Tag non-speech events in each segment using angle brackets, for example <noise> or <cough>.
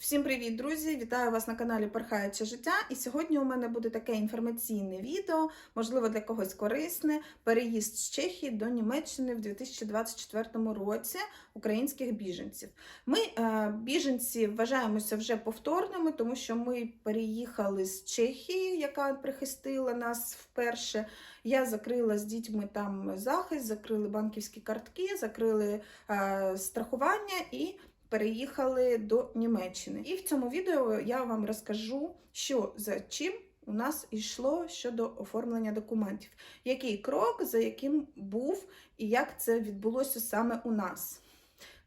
Всім привіт, друзі! Вітаю вас на каналі Пархаюче життя. І сьогодні у мене буде таке інформаційне відео, можливо, для когось корисне. Переїзд з Чехії до Німеччини в 2024 році українських біженців. Ми, е, біженці, вважаємося вже повторними, тому що ми переїхали з Чехії, яка прихистила нас вперше. Я закрила з дітьми там захист, закрили банківські картки, закрили е, страхування і переїхали до Німеччини. І в цьому відео я вам розкажу, що за чим у нас йшло щодо оформлення документів, який крок, за яким був і як це відбулося саме у нас.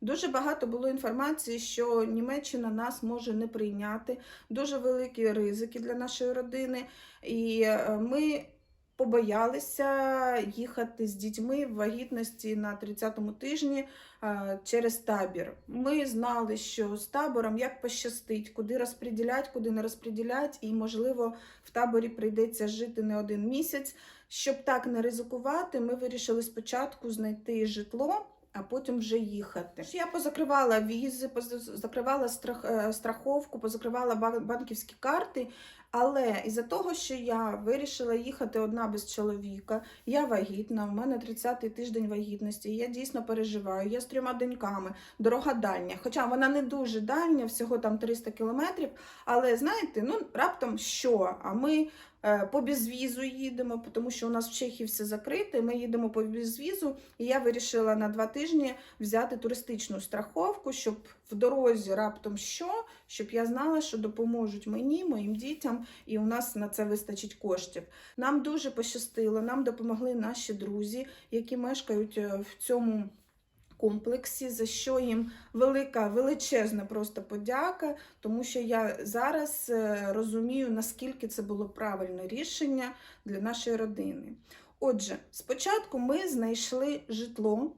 Дуже багато було інформації, що Німеччина нас може не прийняти, дуже великі ризики для нашої родини. І е, ми побоялися їхати з дітьми в вагітності на 30-му тижні е, через табір. Ми знали, що з табором як пощастить, куди розподілять, куди не розподілять, і, можливо, в таборі прийдеться жити не один місяць. Щоб так не ризикувати, ми вирішили спочатку знайти житло. А потім вже їхати. Я позакривала візи, позакривала е, страховку, позакривала бан- банківські карти. Але із-за того, що я вирішила їхати одна без чоловіка, я вагітна, в мене 30-й тиждень вагітності, я дійсно переживаю, я з трьома доньками, дорога дальня. Хоча вона не дуже дальня, всього там 300 кілометрів. Але знаєте, ну раптом що? А ми е, по безвізу їдемо, тому що у нас в Чехії все закрите. Ми їдемо по безвізу, і я вирішила на два тижні взяти туристичну страховку, щоб в дорозі раптом що, щоб я знала, що допоможуть мені, моїм дітям, і у нас на це вистачить коштів. Нам дуже пощастило, нам допомогли наші друзі, які мешкають е, в цьому. Комплексі, за що їм велика, величезна просто подяка, тому що я зараз е, розумію, наскільки це було правильне рішення для нашої родини. Отже, спочатку ми знайшли житло.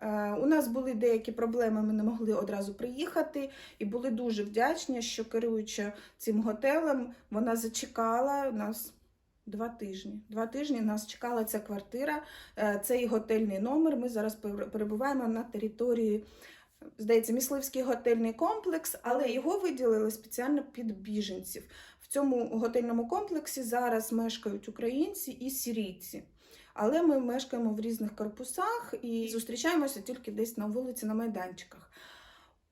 Е, У нас були деякі проблеми, ми не могли одразу приїхати, і були дуже вдячні, що керуючи цим готелем, вона зачекала нас два тижні. Два тижні нас чекала ця квартира, е, цей готельний номер. Ми зараз перебуваємо на території. Здається, мисливський готельний комплекс, але його виділили спеціально під біженців. В цьому готельному комплексі зараз мешкають українці і сірійці. Але ми мешкаємо в різних корпусах і зустрічаємося тільки десь на вулиці, на майданчиках.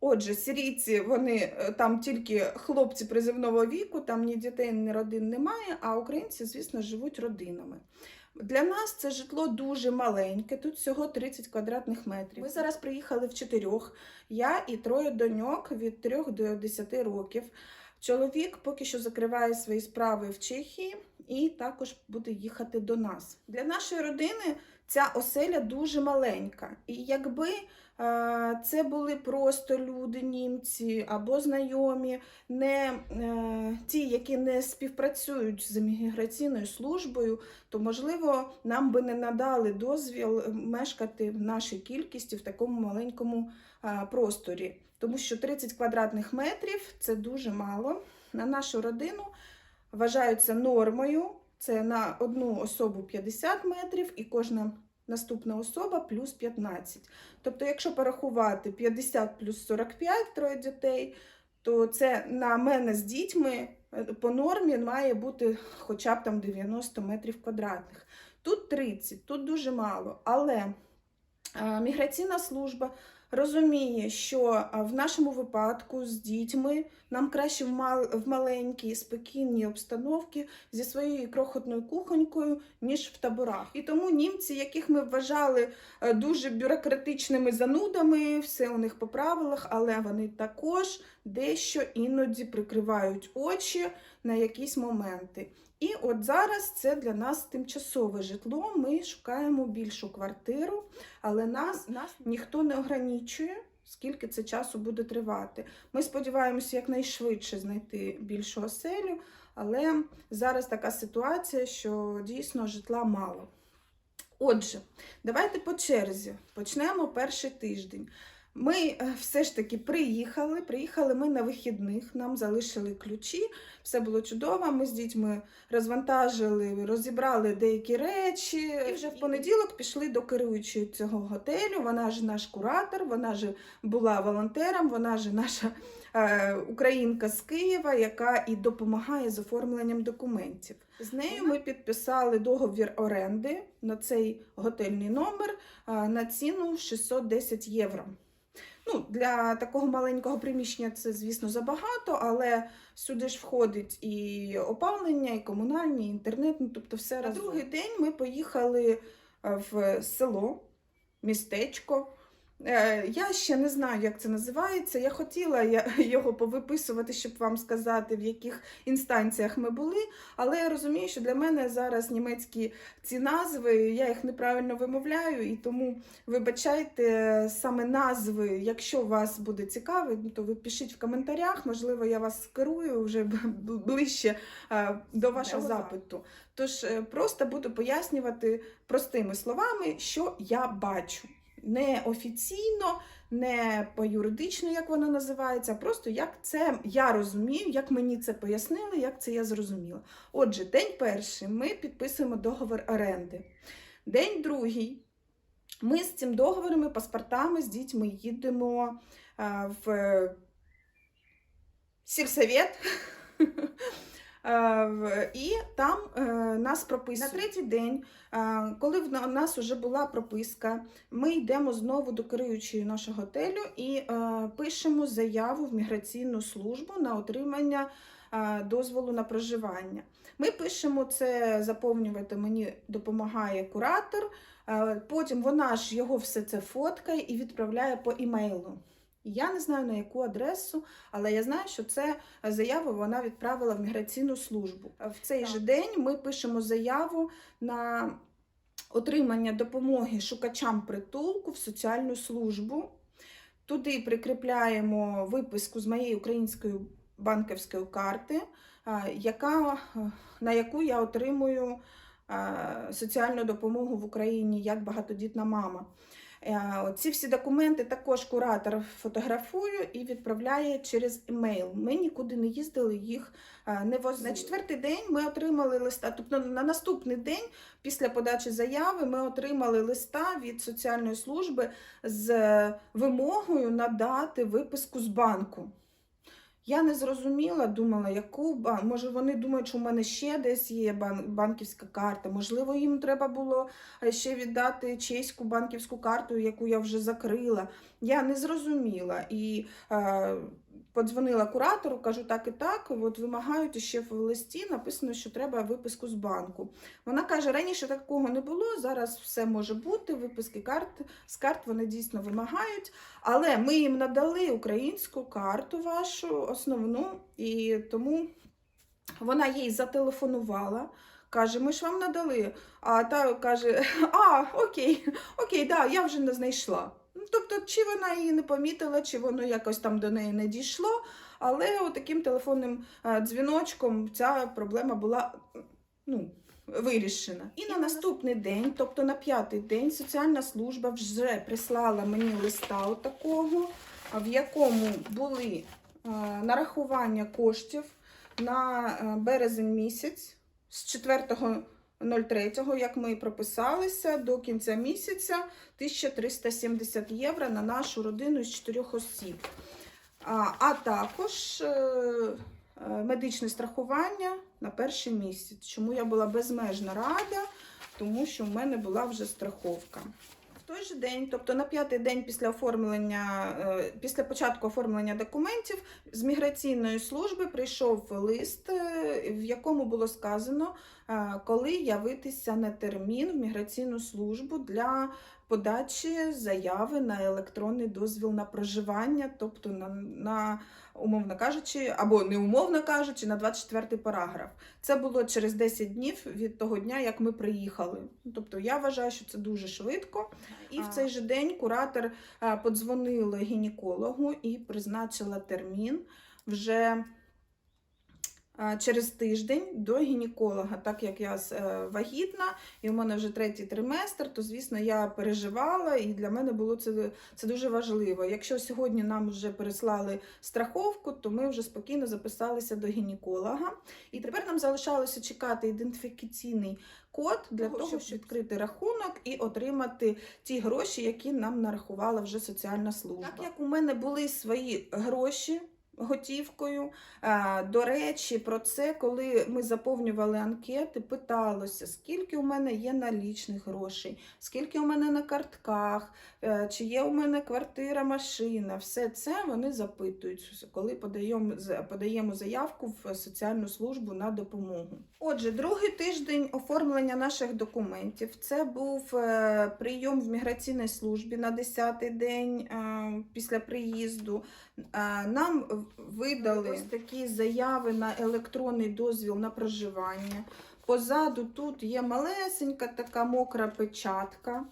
Отже, сирійці, вони е, там тільки хлопці призивного віку, там ні дітей, ні родин немає, а українці, звісно, живуть родинами. Для нас це житло дуже маленьке, тут всього 30 квадратних метрів. Ми зараз приїхали в чотирьох. Я і троє доньок від 3 до 10 років. Чоловік поки що закриває свої справи в Чехії і також буде їхати до нас. Для нашої родини ця оселя дуже маленька. І якби е, це були просто люди, німці або знайомі, не е, ті, які не співпрацюють з міграційною службою, то можливо нам би не надали дозвіл мешкати в нашій кількості в такому маленькому е, просторі. Тому що 30 квадратних метрів це дуже мало. На нашу родину вважаються нормою. Це на одну особу 50 метрів і кожна наступна особа плюс 15. Тобто, якщо порахувати 50 плюс 45 троє дітей, то це на мене з дітьми е, по нормі має бути хоча б там 90 метрів квадратних. Тут 30, тут дуже мало. Але міграційна служба розуміє, що в нашому випадку з дітьми нам краще в, мал, в маленькій спокійній обстановці зі своєю крохотною кухонькою, ніж в таборах. І тому німці, яких ми вважали е, дуже бюрократичними занудами, все у них по правилах, але вони також дещо іноді прикривають очі на якісь моменти. І от зараз це для нас тимчасове житло. Ми шукаємо більшу квартиру, але нас, нас ніхто не ограничує, скільки це часу буде тривати. Ми сподіваємося якнайшвидше знайти більшу оселю, але зараз така ситуація, що дійсно житла мало. Отже, давайте по черзі почнемо перший тиждень. Ми е, все ж таки приїхали. Приїхали ми на вихідних, нам залишили ключі, все було чудово. Ми з дітьми розвантажили, розібрали деякі речі. І вже в понеділок пішли до керуючої цього готелю. Вона ж наш куратор, вона ж була волонтером, вона ж наша е, українка з Києва, яка і допомагає з оформленням документів. З нею ми підписали договір оренди на цей готельний номер е, на ціну 610 євро. Ну, для такого маленького приміщення це, звісно, забагато, але сюди ж входить і опалення, і комунальні, і інтернет, ну, тобто все разом. На другий день ми поїхали е, в село, містечко. Е, Я ще не знаю, як це називається. Я хотіла <laughs> його повиписувати, щоб вам сказати, в яких інстанціях ми були. Але я розумію, що для мене зараз німецькі ці назви, я їх неправильно вимовляю, і тому вибачайте саме назви. Якщо вас буде цікаво, ну, то ви пишіть в коментарях. Можливо, я вас скерую вже ближче е, до вашого запиту. Тож е, просто буду пояснювати простими словами, що я бачу. Не офіційно, не по юридично, як вона називається, а просто як це я розумію, як мені це пояснили, як це я зрозуміла. Отже, день перший ми підписуємо договір оренди. День другий. Ми з цим договорами, паспортами з дітьми їдемо в сільсовет. Е, І там е, нас прописують. На третій день, е, коли в нас вже була прописка, ми йдемо знову до керуючої нашого готелю і пишемо заяву в міграційну службу на отримання дозволу на проживання. Ми пишемо це, заповнювати мені допомагає куратор. Потім вона ж його все це фоткає і відправляє по імейлу. Я не знаю на яку адресу, але я знаю, що це заяву вона відправила в міграційну службу. В цей Так. же день ми пишемо заяву на отримання допомоги шукачам притулку в соціальну службу. Туди прикріпляємо виписку з моєї української банківської карти, яка, е, на яку я отримую е, соціальну допомогу в Україні як багатодітна мама. Е, Ці всі документи також куратор фотографує і відправляє через емейл. Ми нікуди не їздили, їх е, не возили. На четвертий день ми отримали листа. Тобто на наступний день, після подачі заяви, ми отримали листа від соціальної служби з вимогою надати виписку з банку. Я не зрозуміла, думала, яку банк. може вони думають, що в мене ще десь є банківська карта. Можливо, їм треба було ще віддати чеську банківську карту, яку я вже закрила. Я не зрозуміла. І е, подзвонила куратору, кажу, так і так. От вимагають ще в листі написано, що треба виписку з банку. Вона каже: раніше такого не було, зараз все може бути. Виписки карт з карт вони дійсно вимагають. Але ми їм надали українську карту вашу основну, і тому вона їй зателефонувала. Каже, ми ж вам надали. А та каже: А, окей, окей, да, я вже не знайшла. Ну, Тобто, чи вона її не помітила, чи воно якось там до неї не дійшло. Але таким телефонним е, дзвіночком ця проблема була ну, вирішена. І на наступний день, тобто на п'ятий день, соціальна служба вже прислала мені листа отакого, в якому були е, нарахування коштів на е, березень місяць з 4.03, як ми і прописалися, до кінця місяця 1370 євро на нашу родину з 4 осіб. А, а також е, е, медичне страхування на перший місяць. Чому я була безмежно рада, тому що в мене була вже страховка. В той же день, тобто на п'ятий день після оформлення, е, після початку оформлення документів з міграційної служби прийшов лист, в якому було сказано, коли явитися на термін в міграційну службу для подачі заяви на електронний дозвіл на проживання, тобто на, на умовно кажучи, або не умовно кажучи, на 24 параграф. Це було через 10 днів від того дня, як ми приїхали. Тобто я вважаю, що це дуже швидко. І в цей же день куратор а, подзвонила гінекологу і призначила термін вже е, через тиждень до гінеколога, так як я е, вагітна, і у мене вже третій триместр, то звісно я переживала, і для мене було це, це дуже важливо. Якщо сьогодні нам вже переслали страховку, то ми вже спокійно записалися до гінеколога. І тепер нам залишалося чекати ідентифікаційний код для того, щоб відкрити рахунок і отримати ті гроші, які нам нарахувала вже соціальна служба. Так як у мене були свої гроші. Готівкою. До речі, про це, коли ми заповнювали анкети, питалося, скільки у мене є налічних грошей, скільки у мене на картках, е, чи є у мене квартира, машина. Все це вони запитують, коли подаємо, подаємо заявку в соціальну службу на допомогу. Отже, другий тиждень оформлення наших документів. Це був е, прийом в міграційній службі на 10-й день е, після приїзду. Нам видали ось такі заяви на електронний дозвіл на проживання. Позаду тут є малесенька така мокра печатка.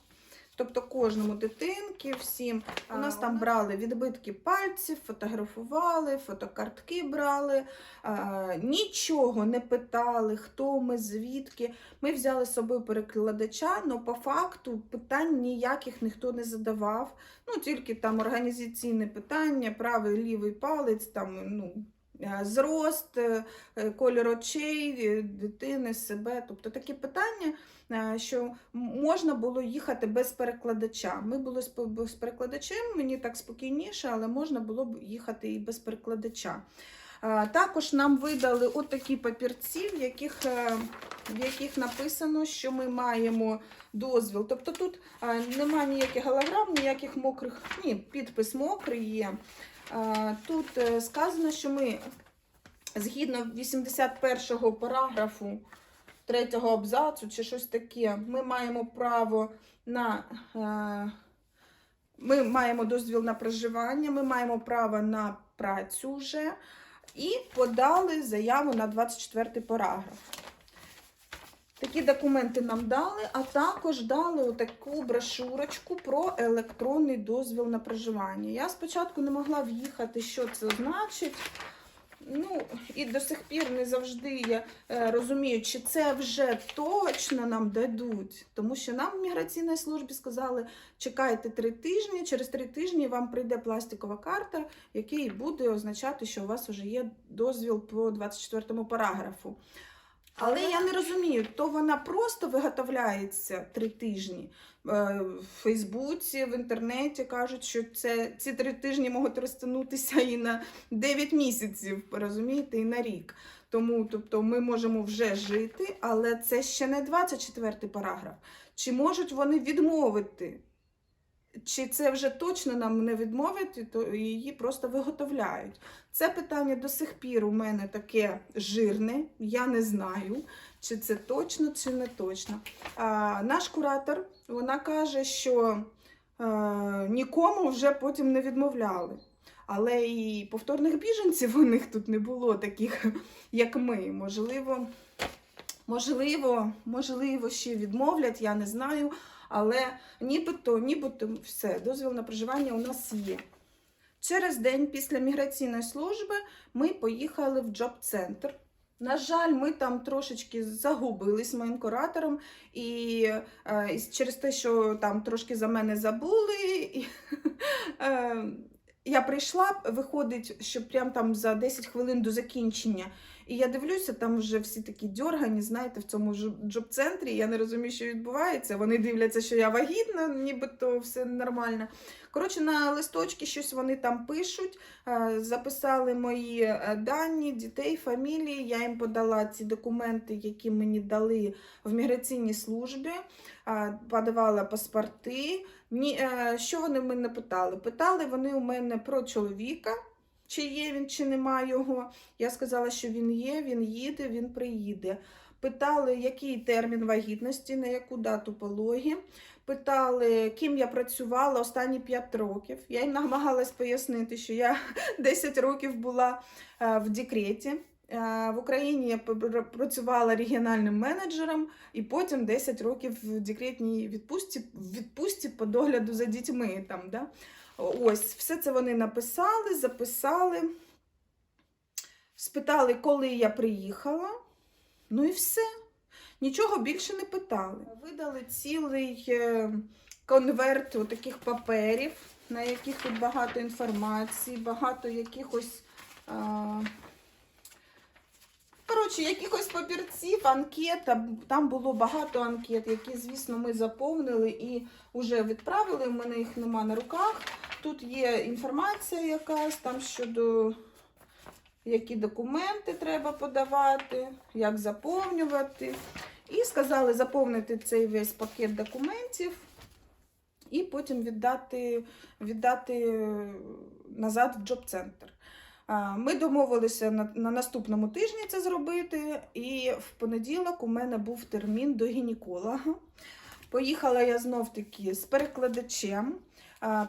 Тобто кожному дитинки, всім. У нас там брали відбитки пальців, фотографували, фотокартки брали, нічого не питали, хто ми, звідки. Ми взяли з собою перекладача, але по факту питань ніяких ніхто не задавав. Ну, тільки там організаційне питання, правий лівий палець, там, ну, е, зрост, е, е, колір очей, е, дитини, себе. Тобто такі питання, е, що можна було їхати без перекладача. Ми були з перекладачем, мені так спокійніше, але можна було б їхати і без перекладача. Е, Також нам видали отакі папірці, в яких, е, в яких написано, що ми маємо дозвіл. Тобто тут е, немає ніяких голограм, ніяких мокрих, ні, підпис мокрий є. Е, Тут е, сказано, що ми згідно 81-го параграфу третього абзацу чи щось таке, ми маємо право на. е, Ми маємо дозвіл на проживання, ми маємо право на працю вже і подали заяву на 24 параграф. Такі документи нам дали, а також дали таку брошурочку про електронний дозвіл на проживання. Я спочатку не могла в'їхати, що це значить. Ну, і до сих пір не завжди я е, розумію, чи це вже точно нам дадуть. Тому що нам в міграційній службі сказали, чекайте три тижні, через три тижні вам прийде пластикова карта, який буде означати, що у вас вже є дозвіл по 24 параграфу. Але я не розумію, то вона просто виготовляється три тижні. Е, В Фейсбуці, в інтернеті кажуть, що це, ці три тижні можуть розтягнутися і на 9 місяців, розумієте, і на рік. Тому тобто, ми можемо вже жити, але це ще не 24 параграф. Чи можуть вони відмовити? Чи це вже точно нам не відмовять, і то її просто виготовляють? Це питання до сих пір у мене таке жирне, я не знаю, чи це точно, чи не точно. А, наш куратор вона каже, що е, нікому вже потім не відмовляли. Але і повторних біженців у них тут не було таких, як ми. Можливо, можливо, можливо, ще відмовлять, я не знаю. Але нібито, нібито все, дозвіл на проживання у нас є. Через день після міграційної служби ми поїхали в джоб-центр. На жаль, ми там трошечки загубились з моїм куратором, і, е, і через те, що там трошки за мене забули, і, <laughs> е, я прийшла, виходить, що прям там за 10 хвилин до закінчення. І я дивлюся, там вже всі такі дьоргані, знаєте, в цьому джоб-центрі. Я не розумію, що відбувається. Вони дивляться, що я вагітна, нібито все нормально. Коротше, на листочки щось вони там пишуть, е, записали мої е, дані, дітей, фамілії. Я їм подала ці документи, які мені дали в міграційній службі, е, подавала паспорти. Ні, що вони мене питали? Питали вони у мене про чоловіка. Чи є він, чи нема його. Я сказала, що він є, він їде, він приїде. Питали, який термін вагітності, на яку дату пологи. Питали, ким я працювала останні 5 років. Я їм намагалась пояснити, що я <laughs> 10 років була е, в декреті. Е, В Україні я пр- працювала регіональним менеджером і потім 10 років в декретній відпустці, відпустці по догляду за дітьми. Там, да? Ось, все це вони написали, записали. спитали, коли я приїхала. Ну і все. Нічого більше не питали. Видали цілий е, конверт таких паперів, на яких тут багато інформації, багато якихось. А... Коротше, якихось папірців, анкета. Там було багато анкет, які, звісно, ми заповнили і вже відправили. У мене їх нема на руках. Тут є інформація якась там щодо які документи треба подавати, як заповнювати. І сказали заповнити цей весь пакет документів і потім віддати, віддати назад в джоб-центр. Ми домовилися на, на наступному тижні це зробити, і в понеділок у мене був термін до гінеколога. Поїхала я знов таки з перекладачем.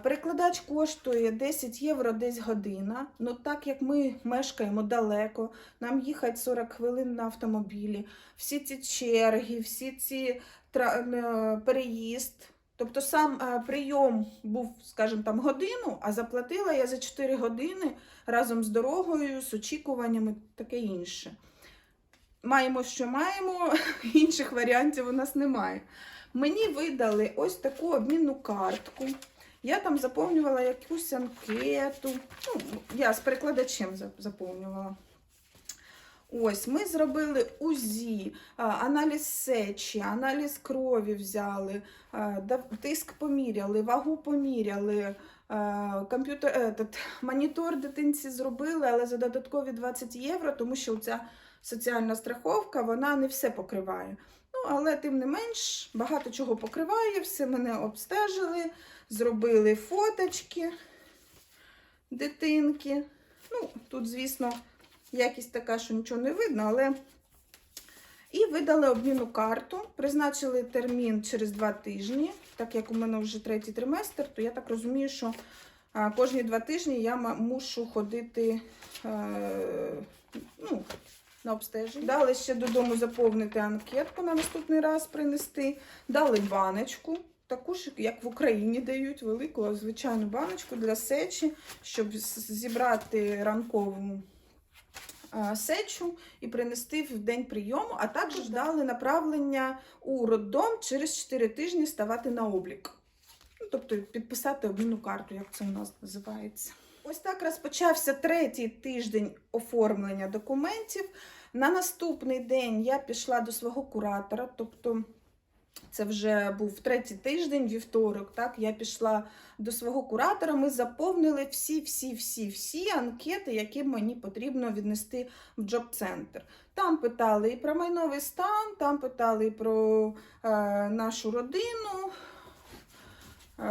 Перекладач коштує 10 євро десь година. Ну так як ми мешкаємо далеко, нам їхати 40 хвилин на автомобілі, всі ці черги, всі ці е, переїзд. Тобто сам е, прийом був, скажімо, там годину, а заплатила я за 4 години разом з дорогою, з очікуваннями, таке інше. Маємо, що маємо, <laughs> інших варіантів у нас немає. Мені видали ось таку обмінну картку. Я там заповнювала якусь анкету. Ну, я з перекладачем заповнювала. Ось, ми зробили УЗІ, аналіз сечі, аналіз крові взяли, тиск поміряли, вагу поміряли, комп'ютер, етот, монітор дитинці зробили, але за додаткові 20 євро, тому що ця соціальна страховка вона не все покриває. Ну, але тим не менш, багато чого покриває, все мене обстежили, зробили фоточки дитинки. Ну, тут, звісно, якість така, що нічого не видно, але. І видали обмінну карту, призначили термін через два тижні. Так як у мене вже третій триместр, то я так розумію, що кожні два тижні я мушу ходити е, ну, на обстеження. Дали ще додому заповнити анкетку на наступний раз принести. Дали баночку, таку ж, як в Україні дають, велику звичайну баночку для сечі, щоб зібрати ранкову сечу і принести в день прийому, а також дали направлення у роддом через 4 тижні ставати на облік. Ну, тобто підписати обмінну карту, як це у нас називається. Ось так розпочався третій тиждень оформлення документів. На наступний день я пішла до свого куратора, тобто це вже був третій тиждень, вівторок. Так, я пішла до свого куратора. Ми заповнили всі, всі, всі, всі анкети, які мені потрібно віднести в джоб-центр. Там питали і про майновий стан, там питали і про е, нашу родину. Е,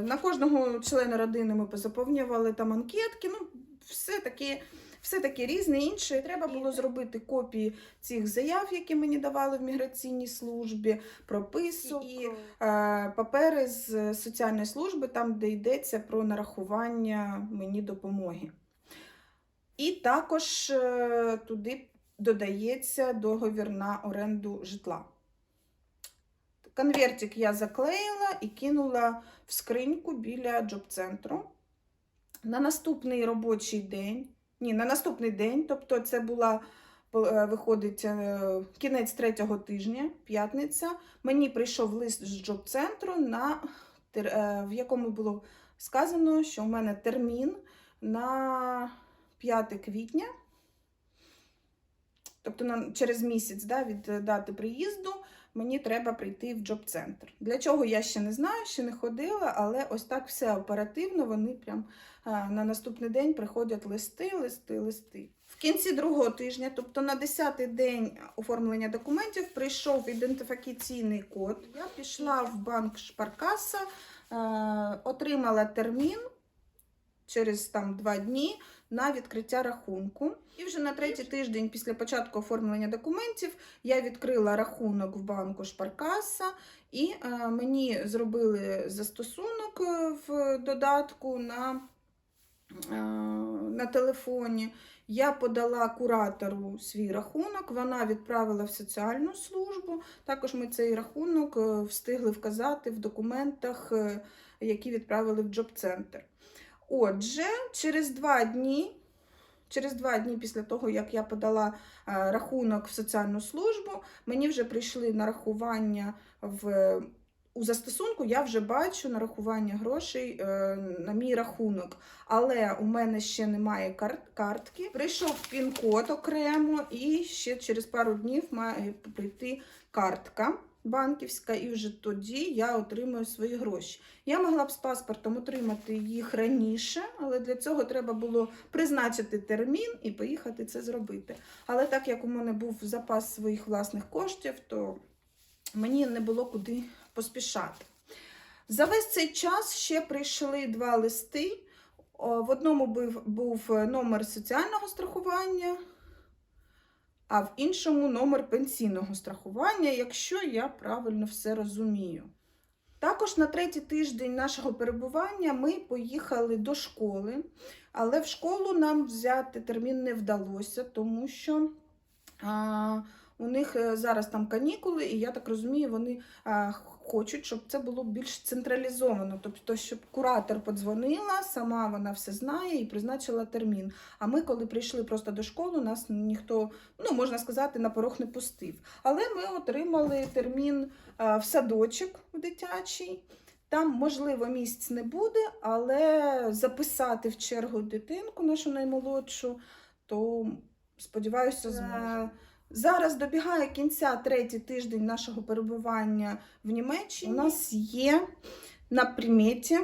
на кожного члена родини ми позаповнювали там анкетки. Ну, все таке. Все таке різне інше. Треба було зробити копії цих заяв, які мені давали в міграційній службі, прописок і е, папери з соціальної служби, там, де йдеться про нарахування мені допомоги. І також е, туди додається договір на оренду житла. Конвертик я заклеїла і кинула в скриньку біля джоб-центру. На наступний робочий день, ні, на наступний день, тобто це була, е, виходить, е, кінець третього тижня, п'ятниця, мені прийшов лист з джоб-центру, на, е, в якому було сказано, що у мене термін на 5 квітня, тобто на, через місяць да, від дати приїзду, мені треба прийти в джоб-центр. Для чого я ще не знаю, ще не ходила, але ось так все оперативно, вони прям а, на наступний день приходять листи, листи, листи. В кінці другого тижня, тобто на 10-й день оформлення документів, прийшов ідентифікаційний код. Я пішла в банк Шпаркаса, е, отримала термін через там два дні на відкриття рахунку. І вже на третій тиждень після початку оформлення документів я відкрила рахунок в банку Шпаркаса, і е, мені зробили застосунок е, в додатку на, е, на телефоні. Я подала куратору свій рахунок, вона відправила в соціальну службу. Також ми цей рахунок встигли вказати в документах, які відправили в джоб-центр. Отже, через два дні Через два дні після того, як я подала е, рахунок в соціальну службу, мені вже прийшли нарахування в. У застосунку я вже бачу нарахування грошей е, на мій рахунок, але у мене ще немає кар- картки. Прийшов пін-код окремо, і ще через пару днів має прийти картка банківська, і вже тоді я отримую свої гроші. Я могла б з паспортом отримати їх раніше, але для цього треба було призначити термін і поїхати це зробити. Але так як у мене був запас своїх власних коштів, то мені не було куди поспішати. За весь цей час ще прийшли два листи. В одному був, номер соціального страхування, а в іншому номер пенсійного страхування, якщо я правильно все розумію. Також на третій тиждень нашого перебування ми поїхали до школи, але в школу нам взяти термін не вдалося, тому що а, у них е, зараз там канікули, і я так розумію, вони хочуть, щоб це було більш централізовано. Тобто, щоб куратор подзвонила, сама вона все знає і призначила термін. А ми, коли прийшли просто до школи, нас ніхто, ну можна сказати, на порог не пустив. Але ми отримали термін в садочок в дитячий. Там, можливо, місць не буде, але записати в чергу дитинку, нашу наймолодшу, то сподіваюся, зможу. Зараз добігає кінця третій тиждень нашого перебування в Німеччині. У нас є на приметі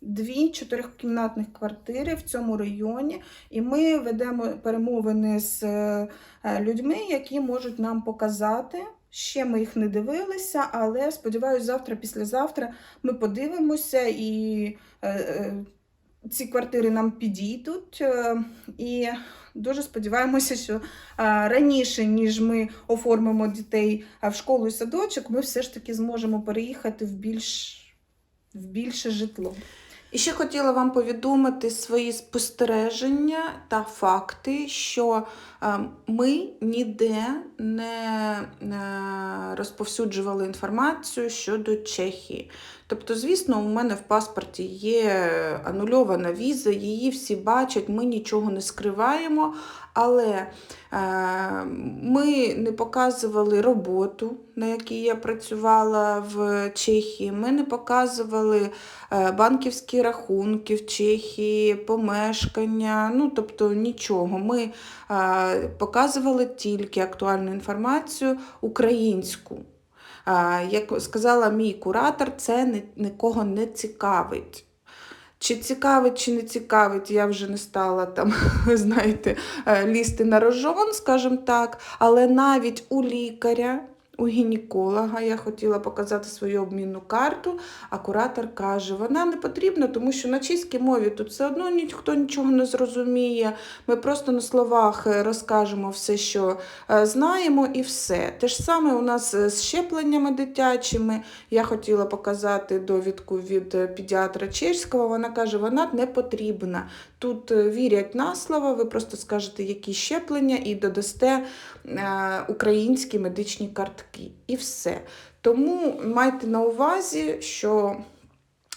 дві чотирикімнатних квартири в цьому районі, і ми ведемо перемовини з е, людьми, які можуть нам показати. Ще ми їх не дивилися, але сподіваюся, завтра, післязавтра ми подивимося і е, е, ці квартири нам підійдуть. Е, і дуже сподіваємося, що раніше, ніж ми оформимо дітей в школу і садочок, ми все ж таки зможемо переїхати в більш в більше житло. І ще хотіла вам повідомити свої спостереження та факти, що е, ми ніде не е, розповсюджували інформацію щодо Чехії. Тобто, звісно, у мене в паспорті є анульована віза, її всі бачать, ми нічого не скриваємо, але е, ми не показували роботу, на якій я працювала в Чехії. Ми не показували е, банківські рахунки в Чехії, помешкання, ну тобто нічого. Ми е, показували тільки актуальну інформацію українську. Як сказала мій куратор, це нікого не цікавить. Чи цікавить, чи не цікавить, я вже не стала там, <laughs> знаєте, е, лізти на рожон, скажімо так. Але навіть у лікаря, у гінеколога я хотіла показати свою обмінну карту, а куратор каже, вона не потрібна, тому що на чеській мові тут все одно ніхто нічого не зрозуміє. Ми просто на словах е, розкажемо все, що е, знаємо, і все. Те ж саме у нас е, з щепленнями дитячими. Я хотіла показати довідку від педіатра чеського. Вона каже, вона не потрібна. Тут е, вірять на слово, ви просто скажете, які щеплення, і додасте е, українські медичні картки. І все. Тому майте на увазі, що.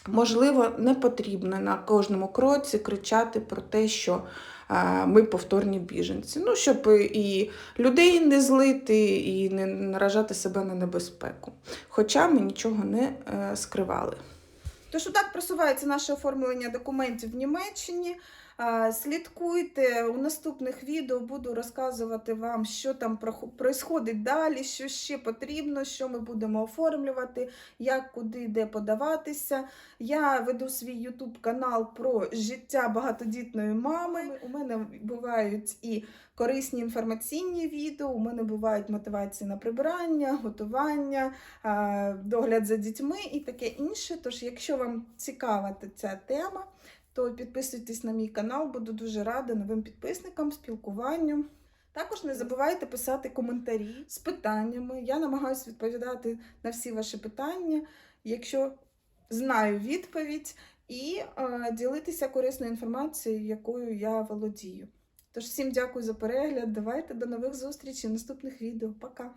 Можливо, не потрібно на кожному кроці кричати про те, що е, ми повторні біженці. Ну, щоб і людей не злити, і не наражати себе на небезпеку. Хоча ми нічого не скривали. Тож отак просувається наше оформлення документів в Німеччині. Слідкуйте у наступних відео, буду розказувати вам, що там проходить далі, що ще потрібно, що ми будемо оформлювати, як куди де подаватися. Я веду свій YouTube канал про життя багатодітної мами. У мене бувають і корисні інформаційні відео, у мене бувають мотивації на прибирання, готування, догляд за дітьми і таке інше. Тож, якщо вам цікава ця тема, то підписуйтесь на мій канал, буду дуже рада новим підписникам, спілкуванню. Також не забувайте писати коментарі з питаннями. Я намагаюся відповідати на всі ваші питання, якщо знаю відповідь, і е, ділитися корисною інформацією, якою я володію. Тож всім дякую за перегляд. Давайте до нових зустрічей в наступних відео. Пока!